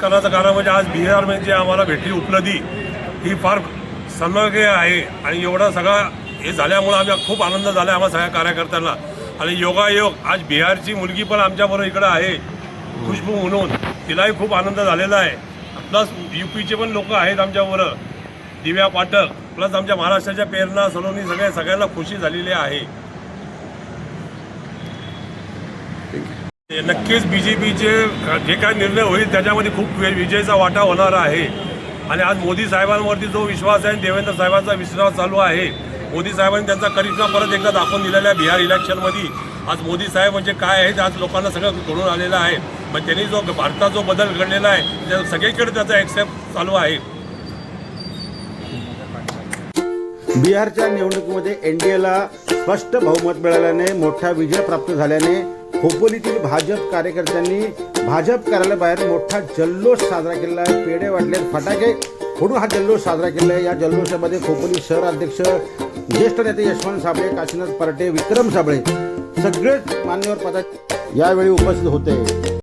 करण्याचं कारण म्हणजे आज बिहारमध्ये म्हणजे आम्हाला भेटली उपलब्धी ही फार सन्माननीय आहे. आणि एवढा सगळा हे झाल्यामुळं आम्ही खूप आनंद झाला आम्हाला सगळ्या कार्यकर्त्यांना. आणि योगायोग आज बिहारची मुलगी पण आमच्याबरोबर इकडं आहे. खुशबू म्हणून तिलाही खूप आनंद झालेला आहे. प्लस युपीचे पण लोक आहेत आमच्याबरोबर. दिव्या पाठक प्लस आमच्या महाराष्ट्राच्या प्रेरणा सलोनी सगळ्या सगळ्यांना खुशी झालेली आहे. नक्कीच बी जे पीचे जे काही निर्णय होईल त्याच्यामध्ये खूप वे- विजयाचा वाटा होणार आहे. आणि आज मोदी साहेबांवरती जो विश्वास आहे देवेंद्र साहेबांचा विश्वास चालू आहे. मोदी साहेबांनी त्यांचा करिश्मा परत एकदा दाखवून दिलेला आहे बिहार इलेक्शनमध्ये. आज मोदी साहेब म्हणजे काय आहे ते आज लोकांना सगळं घडून आलेलं आहे. मग त्यांनी जो भारतात जो बदल घडलेला आहे त्या सगळीकडे त्याचा एक्सेप्ट चालू आहे. बिहारच्या निवडणुकीमध्ये एनडीएला स्पष्ट बहुमत मिळाल्याने मोठा विजय प्राप्त झाल्याने खोपोलीतील भाजप कार्यकर्त्यांनी भाजप कार्यालयाबाहेर मोठा जल्लोष साजरा केला आहे. पेढे वाटले फटाके. फोडून हा जल्लोष साजरा केला आहे. या जल्लोषामध्ये खोपोली शहर अध्यक्ष ज्येष्ठ नेते यशवंत साबळे काशीनाथ परटे विक्रम साबळे सगळेच मान्यवर पदा यावेळी उपस्थित होते.